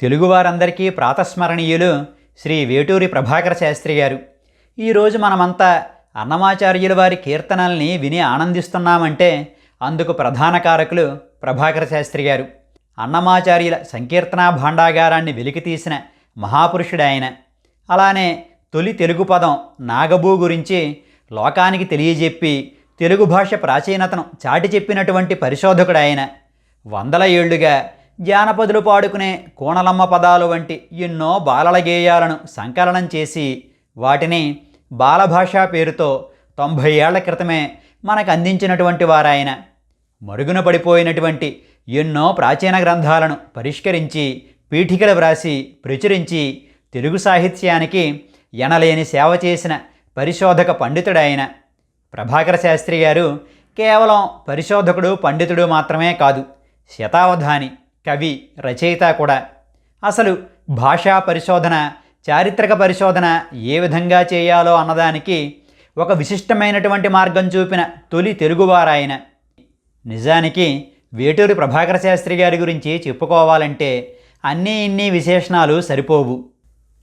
తెలుగువారందరికీ ప్రాతస్మరణీయులు శ్రీ వేటూరి ప్రభాకర శాస్త్రి గారు. ఈరోజు మనమంతా అన్నమాచార్యుల వారి కీర్తనల్ని విని ఆనందిస్తున్నామంటే అందుకు ప్రధాన కారకులు ప్రభాకర శాస్త్రి గారు. అన్నమాచార్యుల సంకీర్తనా భాండాగారాన్ని వెలికితీసిన మహాపురుషుడు ఆయన అలానే తొలి తెలుగు పదం నాగబూ గురించి లోకానికి తెలియజెప్పి తెలుగు భాష ప్రాచీనతను చాటి చెప్పినటువంటి పరిశోధకుడు ఆయన వందల ఏళ్ళుగా జానపదులు పాడుకునే కోణలమ్మ పదాలు వంటి ఎన్నో బాలల గేయాలను సంకలనం చేసి వాటిని బాలభాషా పేరుతో తొంభై ఏళ్ళ క్రితమే మనకు అందించినటువంటి వారాయన. మరుగున పడిపోయినటువంటి ఎన్నో ప్రాచీన గ్రంథాలను పరిష్కరించి పీఠికలు వ్రాసి ప్రచురించి తెలుగు సాహిత్యానికి ఎనలేని సేవ చేసిన పరిశోధక పండితుడాయన. ప్రభాకర శాస్త్రి గారు కేవలం పరిశోధకుడు పండితుడు మాత్రమే కాదు శతావధాని. కవి రచయిత కూడా. అసలు భాషా పరిశోధన చారిత్రక పరిశోధన ఏ విధంగా చేయాలో అన్నదానికి ఒక విశిష్టమైనటువంటి మార్గం చూపిన తొలి తెలుగువారాయన. నిజానికి వేటూరి ప్రభాకర శాస్త్రి గారి గురించి చెప్పుకోవాలంటే అన్నీ ఇన్ని విశేషణాలు సరిపోవు.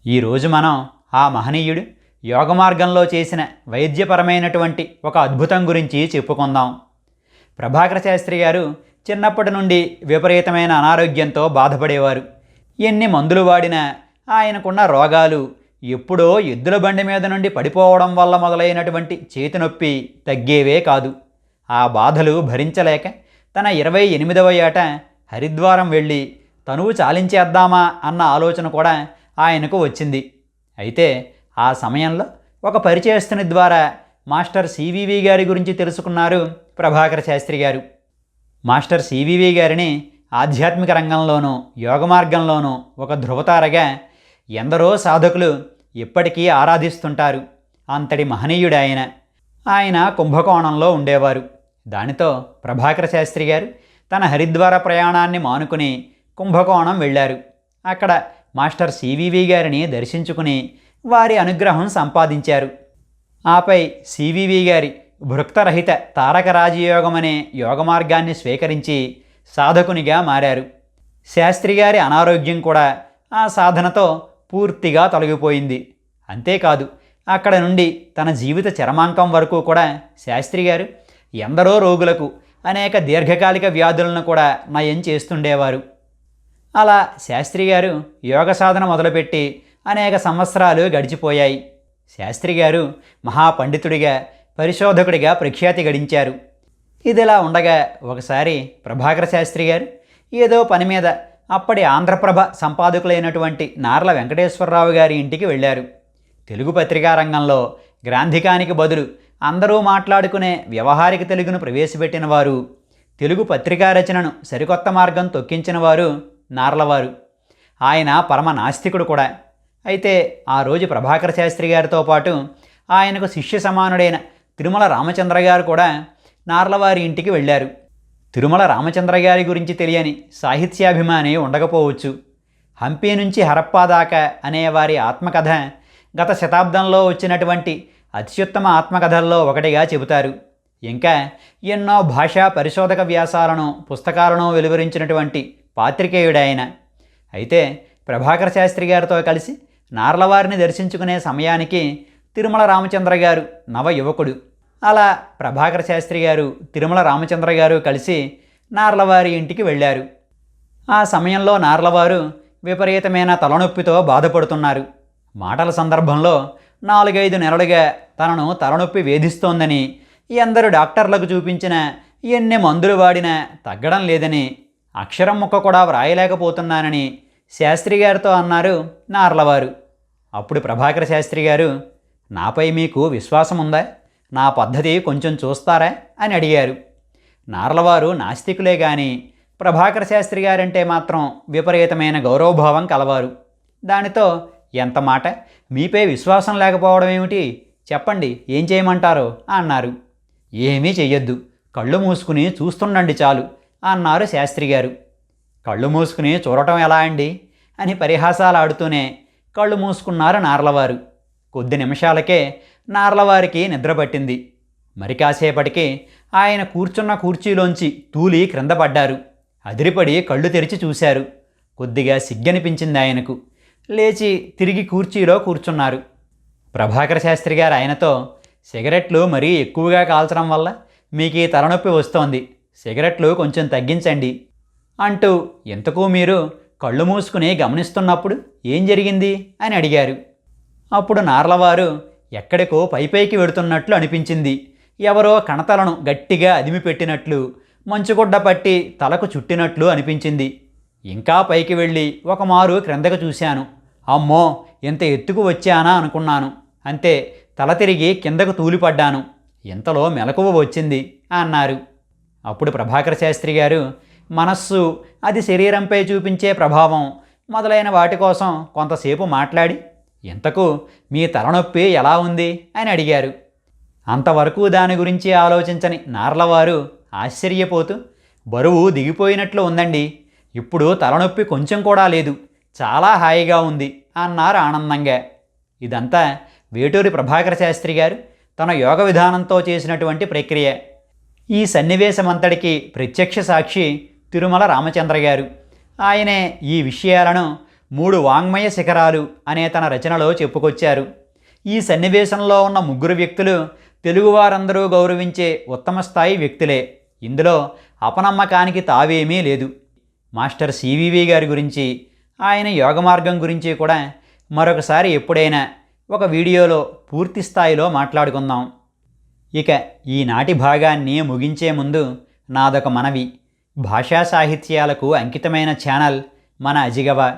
ఈరోజు మనం ఆ మహనీయుడు యోగ మార్గంలో చేసిన వైద్యపరమైనటువంటి ఒక అద్భుతం గురించి చెప్పుకుందాం. ప్రభాకర శాస్త్రి గారు చిన్నప్పటి నుండి విపరీతమైన అనారోగ్యంతో బాధపడేవారు. ఎన్ని మందులు వాడినా ఆయనకున్న రోగాలు ఎప్పుడో ఎద్దుల బండి మీద నుండి పడిపోవడం వల్ల మొదలైనటువంటి చేతి నొప్పి తగ్గేవే కాదు. ఆ బాధలు భరించలేక తన ఇరవై ఎనిమిదవ ఏట హరిద్వారం వెళ్ళి తనువు చాలించేద్దామా అన్న ఆలోచన కూడా ఆయనకు వచ్చింది. అయితే ఆ సమయంలో ఒక పరిచయస్తుని ద్వారా మాస్టర్ సివివి గారి గురించి తెలుసుకున్నారు ప్రభాకర శాస్త్రి గారు. మాస్టర్ సివివి గారిని ఆధ్యాత్మిక రంగంలోనూ యోగ మార్గంలోనూ ఒక ధృవతారగా ఎందరో సాధకులు ఇప్పటికీ ఆరాధిస్తుంటారు. అంతటి మహనీయుడు ఆయన ఆయన కుంభకోణంలో ఉండేవారు. దానితో ప్రభాకర శాస్త్రి గారు తన హరిద్వార ప్రయాణాన్ని మానుకుని కుంభకోణం వెళ్ళారు. అక్కడ మాస్టర్ సివివి గారిని దర్శించుకుని వారి అనుగ్రహం సంపాదించారు. ఆపై సివివి గారి భృక్తరహిత తారక రాజయోగం అనే యోగ మార్గాన్ని స్వీకరించి సాధకునిగా మారారు. శాస్త్రి గారి అనారోగ్యం కూడా ఆ సాధనతో పూర్తిగా తొలగిపోయింది. అంతేకాదు అక్కడ నుండి తన జీవిత చరమాంకం వరకు కూడా శాస్త్రి గారు ఎందరో రోగులకు అనేక దీర్ఘకాలిక వ్యాధులను కూడా నయం చేస్తుండేవారు. అలా శాస్త్రి గారు యోగ సాధన మొదలుపెట్టి అనేక సంవత్సరాలు గడిచిపోయాయి. శాస్త్రి గారు మహాపండితుడిగా పరిశోధకుడిగా ప్రఖ్యాతి గడించారు. ఇదిలా ఉండగా ఒకసారి ప్రభాకర శాస్త్రి గారు ఏదో పని మీద అప్పటి ఆంధ్రప్రభ సంపాదకులైనటువంటి నార్ల వెంకటేశ్వరరావు గారి ఇంటికి వెళ్ళారు. తెలుగు పత్రికా రంగంలో గ్రాంధికానికి బదులు అందరూ మాట్లాడుకునే వ్యవహారిక తెలుగును ప్రవేశపెట్టిన వారు తెలుగు పత్రికా రచనను సరికొత్త మార్గం తొక్కించిన వారు నార్లవారు ఆయన పరమ నాస్తికుడు కూడా. అయితే ఆ రోజు ప్రభాకర శాస్త్రి గారితో పాటు ఆయనకు శిష్య సమానుడైన తిరుమల రామచంద్ర గారు కూడా నార్లవారి ఇంటికి వెళ్ళారు. తిరుమల రామచంద్ర గారి గురించి తెలియని సాహిత్యాభిమాని ఉండకపోవచ్చు. హంపి నుంచి హరప్పా దాకా అనే వారి ఆత్మకథ గత శతాబ్దంలో వచ్చినటువంటి అత్యుత్తమ ఆత్మకథల్లో ఒకటిగా చెబుతారు. ఇంకా ఎన్నో భాషా పరిశోధక వ్యాసాలను పుస్తకాలను వెలువరించినటువంటి పాత్రికేయుడాయన. అయితే ప్రభాకర శాస్త్రి గారితో కలిసి నార్లవారిని దర్శించుకునే సమయానికి తిరుమల రామచంద్ర గారు నవ యువకుడు. అలా ప్రభాకర శాస్త్రి గారు తిరుమల రామచంద్ర గారు కలిసి నార్లవారి ఇంటికి వెళ్ళారు. ఆ సమయంలో నార్లవారు విపరీతమైన తలనొప్పితో బాధపడుతున్నారు. మాటల సందర్భంలో నాలుగైదు నెలలుగా తనను తలనొప్పి వేధిస్తోందని ఎందరు డాక్టర్లకు చూపించిన ఎన్ని మందులు వాడినా తగ్గడం లేదని అక్షరం ముక్క కూడా వ్రాయలేకపోతున్నానని శాస్త్రి గారితో అన్నారు నార్లవారు. అప్పుడు ప్రభాకర శాస్త్రి గారు నాపై మీకు విశ్వాసం ఉందా నా పద్ధతి కొంచెం చూస్తారా? అని అడిగారు. నార్లవారు నాస్తికులే గాని ప్రభాకర శాస్త్రి గారంటే మాత్రం విపరీతమైన గౌరవభావం కలవారు. దానితో ఎంత మాట? మీపై విశ్వాసం లేకపోవడం ఏమిటి? చెప్పండి ఏం చేయమంటారో అన్నారు. ఏమీ చెయ్యొద్దు. కళ్ళు మూసుకుని చూస్తుండండి చాలు అన్నారు శాస్త్రి గారు. కళ్ళు మూసుకుని చూడటం ఎలా అండి అని పరిహాసాలు ఆడుతూనే కళ్ళు మూసుకున్నారు నార్లవారు. కొద్ది నిమిషాలకే నార్లవారికి నిద్ర పట్టింది. మరి కాసేపటికి ఆయన కూర్చున్న కూర్చీలోంచి తూలి క్రింద పడ్డారు. అదిరిపడి కళ్ళు తెరిచి చూశారు. కొద్దిగా సిగ్గనిపించింది ఆయనకు. లేచి తిరిగి కూర్చీలో కూర్చున్నారు. ప్రభాకర శాస్త్రి గారు ఆయనతో సిగరెట్లు మరీ ఎక్కువగా కాల్చడం వల్ల మీకు ఈ తలనొప్పి వస్తోంది. సిగరెట్లు కొంచెం తగ్గించండి అంటూ ఎంతకు మీరు కళ్ళు మూసుకుని గమనిస్తున్నప్పుడు ఏం జరిగింది? అని అడిగారు. అప్పుడు నార్లవారు ఎక్కడికో పైపైకి వెడుతున్నట్లు అనిపించింది. ఎవరో కణతలను గట్టిగా అదిమి పెట్టినట్లు మంచుగుడ్డ పట్టి తలకు చుట్టినట్లు అనిపించింది. ఇంకా పైకి వెళ్ళి ఒక మారు క్రిందకు చూశాను. అమ్మో ఇంత ఎత్తుకు వచ్చానా అనుకున్నాను. అంతే తల తిరిగి కిందకు తూలిపడ్డాను. ఇంతలో మెలకువ వచ్చింది అన్నారు. అప్పుడు ప్రభాకర శాస్త్రి గారు మనస్సు అది శరీరంపై చూపించే ప్రభావం మొదలైన వాటి కోసం కొంతసేపు మాట్లాడి ఇంతకు మీ తలనొప్పి ఎలా ఉంది? అని అడిగారు. అంతవరకు దాని గురించి ఆలోచించని నార్లవారు ఆశ్చర్యపోతూ బరువు దిగిపోయినట్లు ఉందండి. ఇప్పుడు తలనొప్పి కొంచెం కూడా లేదు. చాలా హాయిగా ఉంది అన్నారు ఆనందంగా. ఇదంతా వేటూరి ప్రభాకర శాస్త్రి గారు తన యోగ విధానంతో చేసినటువంటి ప్రక్రియ. ఈ సన్నివేశమంతటికి ప్రత్యక్ష సాక్షి తిరుమల రామచంద్ర గారు. ఆయనే ఈ విషయాలను మూడు వాంగ్మయ శిఖరాలు అనే తన రచనలో చెప్పుకొచ్చారు. ఈ సన్నివేశంలో ఉన్న ముగ్గురు వ్యక్తులు తెలుగువారందరూ గౌరవించే ఉత్తమ స్థాయి వ్యక్తులే. ఇందులో అపనమ్మకానికి తావేమీ లేదు. మాస్టర్ సివివి గారి గురించి ఆయన యోగ మార్గం గురించి కూడా మరొకసారి ఎప్పుడైనా ఒక వీడియోలో పూర్తి స్థాయిలో మాట్లాడుకుందాం. ఇక ఈనాటి భాగాన్ని ముగించే ముందు నాదొక మనవి. భాషా సాహిత్యాలకు అంకితమైన ఛానల్ మన అజిగవ.